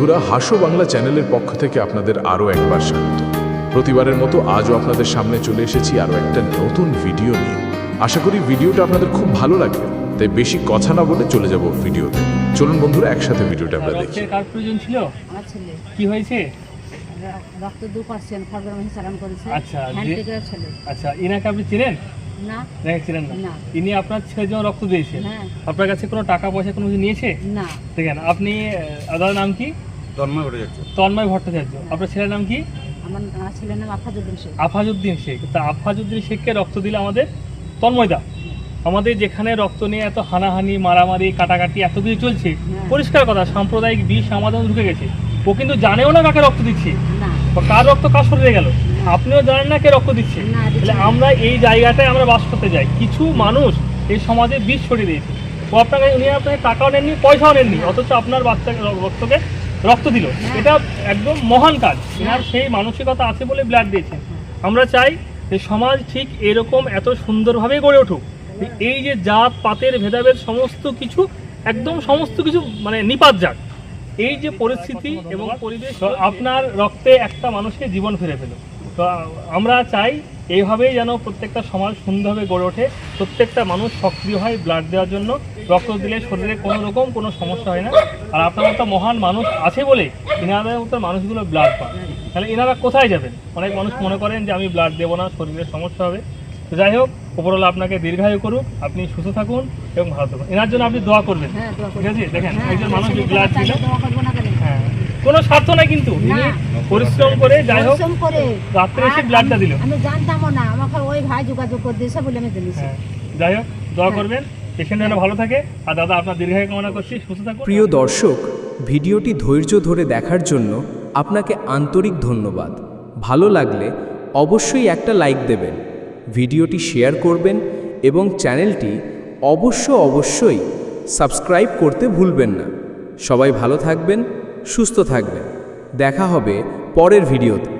বন্ধুরা হাসো বাংলা চ্যানেলের পক্ষ থেকে আপনাদের আরও একবার স্বাগত। প্রতিবারের মতো আজও আপনাদের সামনে চলে এসেছি আরও একটা নতুন ভিডিও নিয়ে। আশা করি ভিডিওটা আপনাদের খুব ভালো লাগবে তাই বেশি কথা না বলে চলে যাব ভিডিওতে। চলুন বন্ধুরা একসাথে ভিডিওটা আমরা দেখি। কার প্রয়োজন ছিল? কি হয়েছে? রক্ত দু পার্সেন্ট খবর আমি সালাম করেছে। আচ্ছা, আচ্ছা ইনাকে আপনি চিনেন? না। ছিলেন না। ইনি আপনার রক্ত দিয়েছে হ্যাঁ। আপনার কাছে কোনো টাকা পয়সা কোনো কিছু নিয়েছে? না। দেখেন আপনি আদার নাম কি? তন্ময় ভট্টাচার্য। আপনার ছেলের নাম কি? আমার আমার ছেলের নাম আফাজুদ্দিন শেখ। আফাজউদ্দিন শেখ। তা আফাজউদ্দিন শেখকে রক্ত দিলে আমাদের তন্ময়দা আমাদের যেখানে রক্ত নিয়ে এত হানাহানি মারামারি কাটাকাটি এত কিছু চলছে হ্যাঁ। পরিষ্কার কথা সাম্প্রদায়িক বিষ আমাদের ঢুকে গেছে। ও কিন্তু জানেও না কাকে রক্ত দিচ্ছে। বা কার রক্ত কার শরীরে গেল? আপনিও জানেন না কে রক্ত দিচ্ছে। তাহলে আমরা এই জায়গাটায় আমরা বাস করতে যাই। কিছু মানুষ এই সমাজে বিষ ছড়িয়ে দিয়েছে। ও আপনাকে উনি আপনাকে টাকাও নেননি পয়সাও নেননি। অথচ আপনার বাচ্চাকে রক্তকে রক্ত দিল। এটা একদম মহান কাজ। এনার সেই মানসিকতা আছে বলে ব্লাড দিয়েছেন আমরা চাই যে সমাজ ঠিক এরকম এত সুন্দরভাবে গড়ে উঠুক। এই যে জাত পাতের ভেদাভেদ সমস্ত কিছু একদম সমস্ত কিছু মানে নিপাত যাক। এই যে পরিস্থিতি এবং পরিবেশ আপনার রক্তে একটা মানুষকে জীবন ফিরে পেল। তো আমরা চাই এইভাবেই যেন প্রত্যেকটা সমাজ সুন্দরভাবে গড়ে ওঠে প্রত্যেকটা মানুষ সক্রিয় হয় ব্লাড দেওয়ার জন্য রক্ত দিলে শরীরে কোনো রকম কোনো সমস্যা হয় না। আর আপনার মতো মহান মানুষ আছে বলে ইনাদের মতো মানুষগুলো ব্লাড পান তাহলে এনারা কোথায় যাবেন? অনেক মানুষ মনে করেন যে আমি ব্লাড দেবো না শরীরের সমস্যা হবে। তো যাই হোক উপরওয়ালা আপনাকে দীর্ঘায়ু করুক আপনি সুস্থ থাকুন এবং ভালো থাকুন। এনার জন্য আপনি দোয়া করবেন। হ্যাঁ ঠিক আছে? দেখেন হ্যাঁ, একজন মানুষ ব্লাড দিল বাঁচাইলে দোয়া করব না কেন? স্বার্থ নাই কিন্তু। পরিশ্রম করে যাই হোক রাত্রে এসে ব্লাডটা আমি- দিল। আমি জানতামও না। আমাকে ওই ভাই যোগাযোগ করে দিয়েছে বলে আমি দিয়েছি হ্যাঁ। যাই হোক দোয়া হ্যাঁ। করবেন। পেশেন্ট যেন ভালো থাকে। আর দাদা আপনার দীর্ঘায়ু কামনা করছি। সুস্থ থাকুন। প্রিয় দর্শক ভিডিওটি ধৈর্য ধরে দেখার জন্য আপনাকে আন্তরিক ধন্যবাদ। ভালো লাগলে অবশ্যই একটা লাইক দেবেন ভিডিওটি শেয়ার করবেন এবং চ্যানেলটি অবশ্য অবশ্যই সাবস্ক্রাইব করতে ভুলবেন না। সবাই ভালো থাকবেন। সুস্থ থাকবেন। দেখা হবে পরের ভিডিওতে।